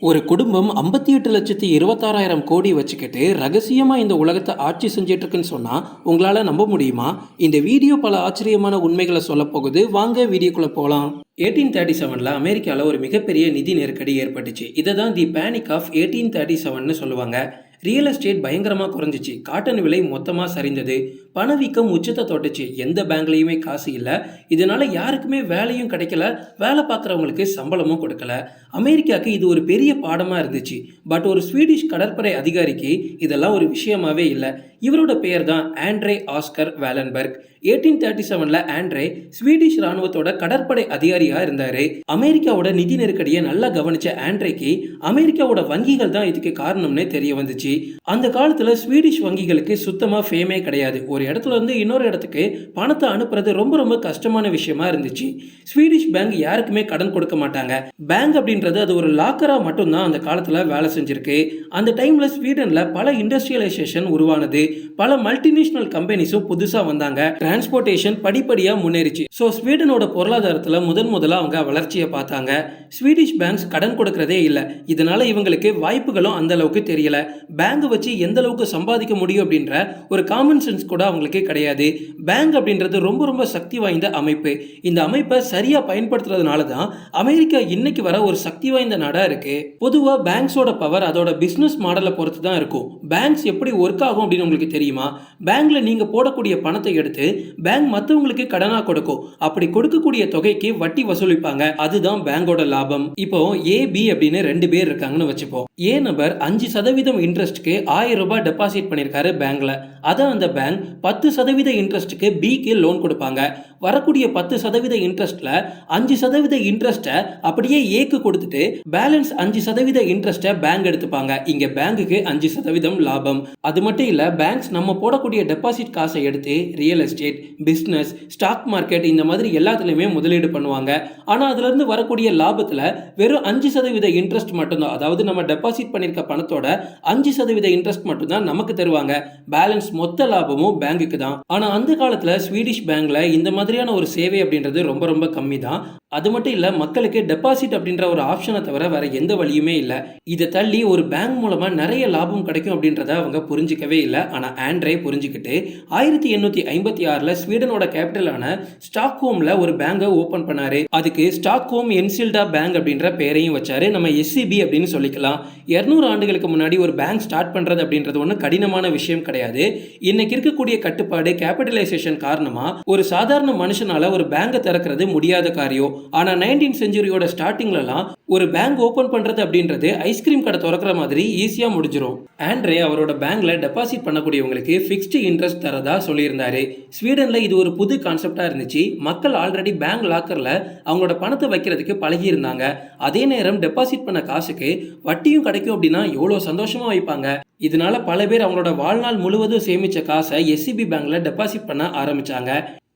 ஒரு குடும்பம் ஐம்பத்தி எட்டு லட்சத்தி இருபத்தாறாயிரம் கோடி வச்சுக்கிட்டு ரகசியமாக இந்த உலகத்தை ஆட்சி செஞ்சிட்ருக்குன்னு சொன்னால் உங்களால் நம்ப முடியுமா? இந்த வீடியோ பல ஆச்சரியமான உண்மைகளை சொல்ல போகுது. வாங்க வீடியோக்குள்ளே போகலாம் எயிட்டீன் தேர்ட்டி செவனில் அமெரிக்காவில் ஒரு மிகப்பெரிய நிதி நெருக்கடி ஏற்பட்டுச்சு. இதை தான் the panic of eighteen thirty செவன்னு சொல்லுவாங்க. ரியல் எஸ்டேட் பயங்கரமாக குறைஞ்சிச்சு. காட்டன் விலை மொத்தமாக சரிந்தது. பணவீக்கம் உச்சத்தை தொட்டுச்சு. எந்த பேங்க்லேயுமே காசு இல்லை. இதனால் யாருக்குமே வேலையும் கிடைக்கல. வேலை பார்க்குறவங்களுக்கு சம்பளமும் கொடுக்கல. அமெரிக்காவுக்கு இது ஒரு பெரிய பாடமாக இருந்துச்சு. பட் ஒரு ஸ்வீடிஷ் கடற்படை அதிகாரிக்கு இதெல்லாம் ஒரு விஷயமாவே இல்லை. இவரோட பெயர் தான் Andre Oscar Wallenberg. Eighteen thirty செவனில் ஆண்ட்ரே ஸ்வீடிஷ் ராணுவத்தோட கடற்படை அதிகாரியாக இருந்தார். அமெரிக்காவோட நிதி நெருக்கடியை நல்லா கவனிச்ச ஆண்ட்ரேக்கு அமெரிக்காவோட வங்கிகள் தான் இதுக்கு காரணம்னே தெரிய வந்துச்சு. அந்த காலத்தில் ஸ்வீடிஷ் வங்கிகளுக்கு சுத்தமாக ஃபேமே கிடையாது. ஒரு இடத்துல இருந்து இன்னொரு இடத்துக்கு பணத்தை அனுப்புறது ரொம்ப ரொம்ப கஷ்டமான விஷயமா இருந்துச்சு. ஸ்வீடிஷ் பேங்க் யாருக்குமே கடன் கொடுக்க மாட்டாங்க. பேங்க் அப்படின்றது அது ஒரு லாக்கராக மட்டும்தான் அந்த காலத்தில் வேலை செஞ்சிருக்கு. அந்த டைமில் ஸ்வீடனில் பல இண்டஸ்ட்ரியலைசேஷன் உருவானது. பல மல்டிநேஷனல் கம்பெனிஸும் புதுசாக வந்தாங்க. டிரான்ஸ்போர்ட்டேஷன் படிப்படியாக முன்னேறிச்சு. ஸோ ஸ்வீடனோட பொருளாதாரத்தில் முதன் முதலாக அவங்க வளர்ச்சியை பார்த்தாங்க. ஸ்வீடிஷ் பேங்க்ஸ் கடன் கொடுக்கறதே இல்லை. இதனால இவங்களுக்கு வாய்ப்புகளும் அந்த அளவுக்கு தெரியல. பேங்க் வச்சு எந்த அளவுக்கு சம்பாதிக்க முடியும் அப்படின்ற ஒரு காமன் சென்ஸ் கூட அவங்களுக்கே கிடையாது. பேங்க் அப்படின்றது ரொம்ப ரொம்ப சக்தி வாய்ந்த அமைப்பு. இந்த அமைப்பை சரியாக பயன்படுத்துறதுனால தான் அமெரிக்கா இன்னைக்கு வர ஒரு சக்தி வாய்ந்த நாடாக இருக்கு. பொதுவாக பேங்க்ஸோட பவர் அதோட பிஸ்னஸ் மாடலை பொறுத்து தான் இருக்கும். பேங்க்ஸ் எப்படி ஒர்க் ஆகும் அப்படின்னு உங்களுக்கு தெரியுமா? பேங்க்ல நீங்க போடக்கூடிய பணத்தை எடுத்து பேங்க் மற்றவங்களுக்கு கடனாக கொடுக்கும். அப்படி கொடுக்கக்கூடிய தொகைக்கு வட்டி வசூலிப்பாங்க. அதுதான் பேங்கோட லாபம். இப்போ ஏ பி அப்படின்னு ரெண்டு பேர் இருக்காங்கன்னு வச்சுப்போம். ஏ நபர் அஞ்சு சதவீதம் இன்ட்ரெஸ்ட்க்கு ஆயிரம் ரூபாய் டெபாசிட் பண்ணியிருக்காரு பேங்க்ல. அதை அந்த பேங்க் பத்து சதவீத இன்ட்ரெஸ்ட்டுக்கு பிக்கு லோன் கொடுப்பாங்க. வரக்கூடிய பத்து சதவீத இன்ட்ரெஸ்ட்டில் அஞ்சு சதவீத இன்ட்ரெஸ்ட்டை அப்படியே ஏக்கு கொடுத்துட்டு பேலன்ஸ் அஞ்சு சதவீத இன்ட்ரெஸ்ட்டை பேங்க் எடுத்துப்பாங்க. இங்கே பேங்குக்கு அஞ்சு சதவீதம் லாபம். அது மட்டும் இல்லை பேங்க்ஸ் நம்ம போடக்கூடிய டெபாசிட் காசை எடுத்து real estate business stock market இந்த மாதிரி எல்லாத்துலேயுமே முதலீடு பண்ணுவாங்க. ஆனால் அதுலேருந்து வரக்கூடிய லாபத்தில் வெறும் அஞ்சு சதவீத இன்ட்ரெஸ்ட் மட்டும்தான். அதாவது நம்ம டெபாசிட் பண்ணியிருக்க பணத்தோட அஞ்சு சதவீத இன்ட்ரெஸ்ட் மட்டும்தான் நமக்கு தருவாங்க. பேலன்ஸ் மொத்த லாபமும் பேங்குக்கு தான் ஆனா அந்த காலத்துல ஸ்வீடிஷ் பேங்க்ல இந்த மாதிரியான ஒரு சேவை அப்படின்றது ரொம்ப ரொம்ப கம்மி தான் அது மட்டும் இல்ல மக்களுக்கு டெபாசிட் அப்படின்ற ஒரு ஆப்ஷனை தவிர வேற எந்த வழியுமே இல்லை. இதை தள்ளி ஒரு பேங்க் மூலமா நிறைய லாபம் கிடைக்கும் அப்படின்றத அவங்க புரிஞ்சிக்கவே இல்லை. ஆனா ஆண்ட்ரே புரிஞ்சுக்கிட்டு ஆயிரத்தி எண்ணூத்தி ஐம்பத்தி ஆறுல ஸ்வீடனோட கேபிட்டலான ஸ்டாக்ஹோம்ல ஒரு பேங்கை ஓபன் பண்ணாரு. அதுக்கு ஸ்டாக்ஹோம் என்சில்டா பேங்க் அப்படின்ற பேரையும் வச்சாரு. நம்ம எஸ்சிபி அப்படின்னு சொல்லிக்கலாம். இருநூறு ஆண்டுகளுக்கு முன்னாடி ஒரு பேங்க் ஸ்டார்ட் பண்றது அப்படின்றது ஒன்றும் கடினமான விஷயம் கிடையாது. இன்னைக்கு இருக்கக்கூடிய கட்டுப்பாடு கேபிட்டலைசேஷன் காரணமா? ஒரு சாதாரண மனுஷனால ஒரு பேங்கை திறக்கிறது முடியாத காரியம். ஆனா நைன்டீன் செஞ்சுரியோட ஸ்டார்டிங்லலாம் ஒரு பேங்க் ஓப்பன் பண்ணுறது அப்படின்றது ஐஸ்கிரீம் கடை திறக்கிற மாதிரி ஈஸியாக முடிஞ்சிடும் ஆண்ட்ரே அவரோட பேங்க்ல டெபாசிட் பண்ணக்கூடியவங்களுக்கு ஃபிக்ஸ்டு இன்ட்ரெஸ்ட் தரதா சொல்லியிருந்தாரு. ஸ்வீடனில் இது ஒரு புது கான்செப்டாக இருந்துச்சு. மக்கள் ஆல்ரெடி பேங்க் லாக்கரில் அவங்களோட பணத்தை வைக்கிறதுக்கு பழகி இருந்தாங்க அதே நேரம் டெபாசிட் பண்ண காசுக்கு வட்டியும் கிடைக்கும் அப்படின்னா எவ்வளோ சந்தோஷமாக வைப்பாங்க? இதனால பல பேர் அவங்களோட வாழ்நாள் முழுவதும் சேமித்த காசை எஸ்சிபி பேங்க்ல டெபாசிட் பண்ண ஆரம்பிச்சாங்க.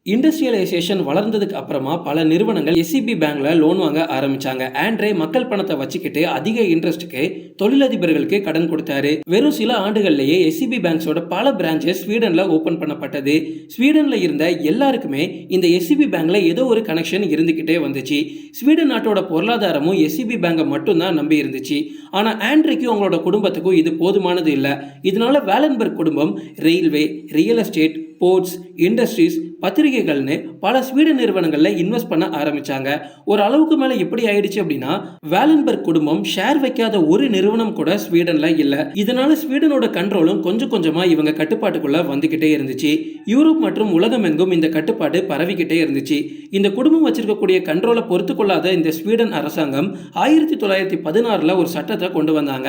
இண்டஸ்ட்ரியலைசேஷன் வளர்ந்ததுக்கு அப்புறமா பல நிறுவனங்கள் எஸ்சிபி பேங்க்ல லோன் வாங்க ஆரம்பிச்சாங்க. ஆண்ட்ரே மக்கள் பணத்தை வச்சுக்கிட்டு அதிக இன்ட்ரெஸ்ட்டுக்கு தொழிலதிபர்களுக்கு கடன் கொடுத்தாரு. வெறும் சில ஆண்டுகள்லேயே எஸ்சிபி பேங்க்ஸோட பல பிரான்ச்சஸ் ஸ்வீடன்ல ஓபன் பண்ணப்பட்டது. ஸ்வீடன்ல இருந்த எல்லாருக்குமே இந்த எஸ்சிபி பேங்க்ல ஏதோ ஒரு கனெக்ஷன் இருந்துகிட்டே வந்துச்சு. ஸ்வீடன் நாட்டோட பொருளாதாரமும் எஸ்சிபி பேங்கை மட்டும்தான் நம்பி இருந்துச்சு. ஆனா ஆண்ட்ரேக்கும் அவங்களோட குடும்பத்துக்கும் இது போதுமானது இல்லை. இதனால வேலன்பர்க் குடும்பம் railway real estate sports industries பத்திரிகைகள்னு பல ஸ்வீடன் நிறுவனங்களில் இன்வெஸ்ட் பண்ண ஆரம்பிச்சாங்க. ஒரு அளவுக்கு மேலே எப்படி ஆயிடுச்சு அப்படின்னா வேலன்பர்க் குடும்பம் ஷேர் வைக்காத ஒரு நிறுவனம் கூட ஸ்வீடன்ல இல்லை. இதனால ஸ்வீடனோட கண்ட்ரோலும் கொஞ்சம் கொஞ்சமா இவங்க கட்டுப்பாட்டுக்குள்ள வந்துகிட்டே இருந்துச்சு. யூரோப் மற்றும் உலகம் எங்கும் இந்த கட்டுப்பாடு பரவிக்கிட்டே இருந்துச்சு. இந்த குடும்பம் வச்சிருக்கக்கூடிய கண்ட்ரோலை பொறுத்து கொள்ளாத இந்த ஸ்வீடன் அரசாங்கம் ஆயிரத்தி தொள்ளாயிரத்தி பதினாறுல ஒரு சட்டத்தை கொண்டு வந்தாங்க.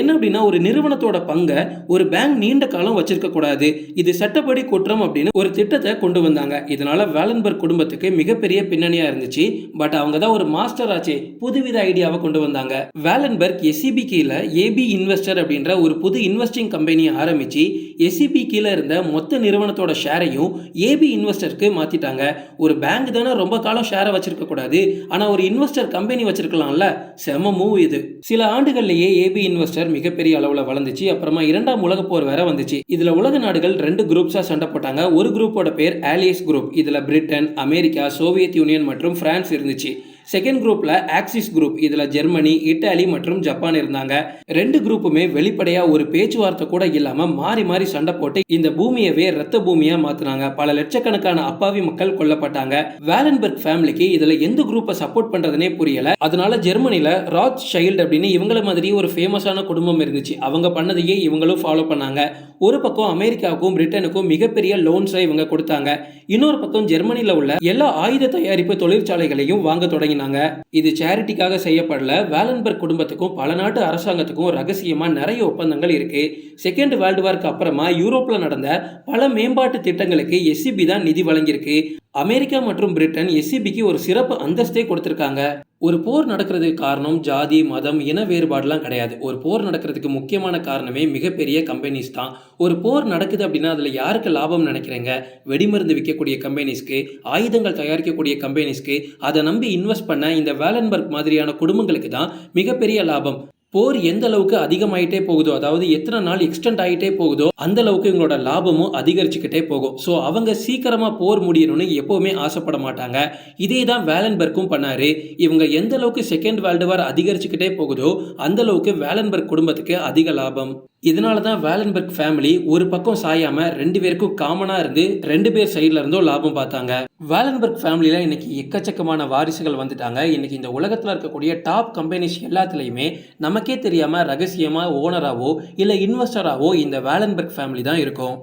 என்ன அப்படின்னா ஒரு நிறுவனத்தோட பங்கை ஒரு பேங்க் நீண்ட காலம் வச்சிருக்க கூடாது இது சட்டப்படி குற்றம் அப்படின்னு ஒரு திட்டத்தை கொண்டு வந்தாங்க. இதனால வேலன்பர்க் குடும்பத்துக்கு மிகப்பெரிய பின்னணியா இருந்துச்சு. பட் அவங்க தான் ஒரு மாஸ்டர் ஆச்சு. புதுவித ஐடியாவை கொண்டு வந்தாங்க. வேலன்பர்க் எஸ்சிபி கீழே ஏபி இன்வெஸ்டர் அப்படின்ற ஒரு புது இன்வெஸ்டிங் கம்பெனியை ஆரம்பிச்சு எஸ்சிபி கீழே இருந்த மொத்த நிறுவனத்தோட ஷேரையும் ஏபி இன்வெஸ்டருக்கு மாத்திட்டாங்க. ஒரு பேங்க் தானே ரொம்ப காலம் ஷேரை வச்சிருக்க கூடாது. ஆனா ஒரு இன்வெஸ்டர் கம்பெனி வச்சிருக்கலாம்ல. செம மூவ் இது. சில ஆண்டுகள்லயே ஏபி இன்வெஸ்டர் மிகப்பெரிய அளவுல வளர்ந்துச்சு. அப்புறமா இரண்டாம் உலக போர் வேற வந்துச்சு. இதுல உலக நாடுகள் ரெண்டு குரூப்ஸா சண்டை போட்டாங்க. ஒரு குரூப்போட பேர் ஆலியஸ் குரூப் இதுல பிரிட்டன் அமெரிக்கா சோவியத் யூனியன் மற்றும் பிரான்ஸ் இருந்துச்சு. செகண்ட் குரூப்ல ஆக்சிஸ் குரூப் இதுல ஜெர்மனி இட்டாலி மற்றும் ஜப்பான் இருந்தாங்க. ரெண்டு குரூப்புமே வெளிப்படையா ஒரு பேச்சுவார்த்தை கூட இல்லாம மாறி மாறி சண்டை போட்டு இந்த பூமியவே ரத்த பூமியா மாத்துனாங்க. பல லட்சக்கணக்கான அப்பாவி மக்கள் கொல்லப்பட்டாங்க. வேலன்பர்க் ஃபேமிலிக்கு இதுல எந்த குரூப்பை சப்போர்ட் பண்றதுனே புரியல. அதனால ஜெர்மனில ராஜ் ஷைல்டு அப்படின்னு இவங்கள மாதிரி ஒரு ஃபேமஸான குடும்பம் இருந்துச்சு. அவங்க பண்ணதையே இவங்களும் ஃபாலோ பண்ணாங்க. ஒரு பக்கம் அமெரிக்காவுக்கும் பிரிட்டனுக்கும் மிகப்பெரிய லோன்ஸை இவங்க கொடுத்தாங்க. இன்னொரு பக்கம் ஜெர்மனியில் உள்ள எல்லா ஆயுத தயாரிப்பு தொழிற்சாலைகளையும் வாங்க தொடங்கி தொடங்கினாங்க இது சேரிட்டிக்காக செய்யப்படல. வேலன்பர்க் குடும்பத்துக்கும் பல நாட்டு அரசாங்கத்துக்கும் ரகசியமா நிறைய ஒப்பந்தங்கள் இருக்கு. செகண்ட் வேர்ல்டு வார்க்கு அப்புறமா யூரோப்ல நடந்த பல மேம்பாட்டு திட்டங்களுக்கு எஸ்சிபி தான் நிதி வழங்கியிருக்கு. அமெரிக்கா மற்றும் பிரிட்டன் எஸ்சிபிக்கு ஒரு சிறப்பு அந்தஸ்தே கொடுத்துருக்காங்க. ஒரு போர் நடக்கிறதுக்கு காரணம் ஜாதி மதம் இன வேறுபாடுலாம் கிடையாது. ஒரு போர் நடக்கிறதுக்கு முக்கியமான காரணமே மிகப்பெரிய கம்பெனிஸ் தான். ஒரு போர் நடக்குது அப்படின்னா அதில் யாருக்கு லாபம் நினைக்கிறீங்க? வெடிமருந்து விற்கக்கூடிய கம்பெனிஸ்க்கு ஆயுதங்கள் தயாரிக்கக்கூடிய கம்பெனிஸ்க்கு அதை நம்பி இன்வெஸ்ட் பண்ண இந்த வேலன்பர்க் மாதிரியான குடும்பங்களுக்கு தான் மிகப்பெரிய லாபம். போர் எந்த அளவுக்கு அதிகமாயிட்டே போகுதோ அதாவது எத்தனை நாள் எக்ஸ்டெண்ட் ஆகிட்டே போகுதோ அந்த அளவுக்கு இவங்களோட லாபமும் அதிகரிச்சுக்கிட்டே போகும். ஸோ அவங்க சீக்கிரமா போர் முடியணும்னு எப்பவுமே ஆசைப்பட மாட்டாங்க. இதே தான் வேலன்பர்க்கும் பண்ணாரு. இவங்க எந்த அளவுக்கு செகண்ட் வேர்ல்டு வார் அதிகரிச்சுக்கிட்டே போகுதோ அந்த அளவுக்கு வேலன்பர்க் குடும்பத்துக்கு அதிக லாபம். இதனால தான் வேலன்பர்க் ஃபேமிலி ஒரு பக்கம் சாயாம ரெண்டு பேருக்கும் காமனா இருந்து ரெண்டு பேர் சைட்ல இருந்தும் லாபம் பார்த்தாங்க. வேலன்பர்க் ஃபேமிலியில இன்னைக்கு எக்கச்சக்கமான வாரிசுகள் வந்துட்டாங்க. இன்னைக்கு இந்த உலகத்தில் இருக்கக்கூடிய டாப் கம்பெனிஸ் எல்லாத்துலேயுமே நமக்கே தெரியாம ரகசியமா ஓனராவோ இல்லை இன்வெஸ்டராகவோ இந்த வேலன்பர்க் ஃபேமிலி தான் இருக்கும்.